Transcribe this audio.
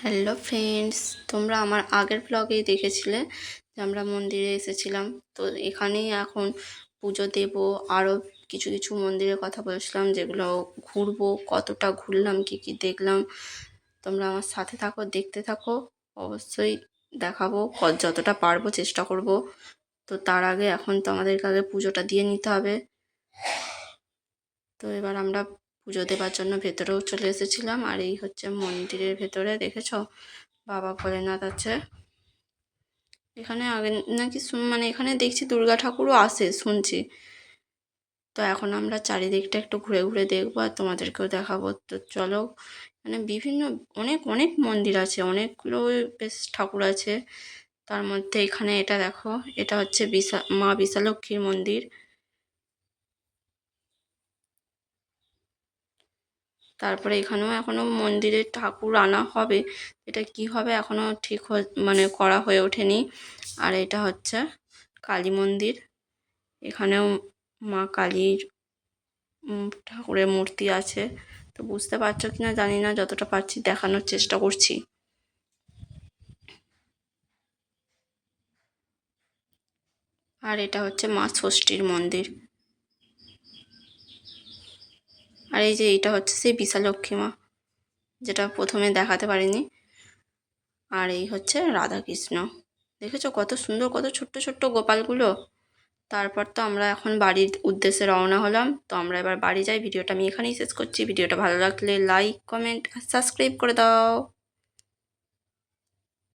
Hello friends তোমরা আমার আগের ব্লগেই দেখেছিলে যে আমরা মন্দিরে এসেছিলাম। তো এখানেই এখন পুজো দেব। আরও কিছু কিছু মন্দিরের কথা বলেছিলাম, যেগুলো ঘুরবো, কতটা ঘুরলাম, কি কি দেখলাম। তোমরা আমার সাথে থাকো, দেখতে থাকো। অবশ্যই দেখাবো যতটা পারব চেষ্টা করব। তো তার আগে এখন তো আমাদেরকে আগে পুজোটা দিয়ে নিতে হবে। তো এবার আমরা পুজো দেবার জন্য ভেতরেও চলে এসেছিলাম। আর এই হচ্ছে মন্দিরের ভেতরে, দেখেছ? বাবা ভোলেনাথ আছে। এখানে আগে নাকি মানে এখানে দেখছি দুর্গা ঠাকুরও আসে, শুনছি। তো এখন আমরা চারিদিকটা একটু ঘুরে ঘুরে দেখব আর তোমাদেরকেও দেখাবো। তো চলো মানে বিভিন্ন, অনেক অনেক মন্দির আছে, অনেকগুলো বেশ ঠাকুর আছে। তার মধ্যে এখানে এটা দেখো, এটা হচ্ছে বিশা, মা বিশালক্ষীর মন্দির। তারপরে এখানেও এখনও মন্দিরে ঠাকুর আনা হবে। এটা কি হবে এখনও ঠিক মানে করা হয়ে ওঠেনি। আর এটা হচ্ছে কালী মন্দির। এখানেও মা কালীর ঠাকুরের মূর্তি আছে। তো বুঝতে পারছ কি না জানি না, যতটা পারছি দেখানোর চেষ্টা করছি। আর এটা হচ্ছে মা ষষ্ঠীর মন্দির। আর এই যে এইটা হচ্ছে সেই বিশালক্ষী মা, যেটা প্রথমে দেখাতে পারিনি। আর এই হচ্ছে রাধাকৃষ্ণ। দেখেছ কত সুন্দর, কত ছোট্ট ছোট্ট গোপালগুলো? তারপর তো আমরা এখন বাড়ির উদ্দেশ্যে রওনা হলাম। তো আমরা এবার বাড়ি যাই। ভিডিওটা আমি এখানেই শেষ করছি। ভিডিওটা ভালো লাগলে লাইক কমেন্ট আর সাবস্ক্রাইব করে দাও।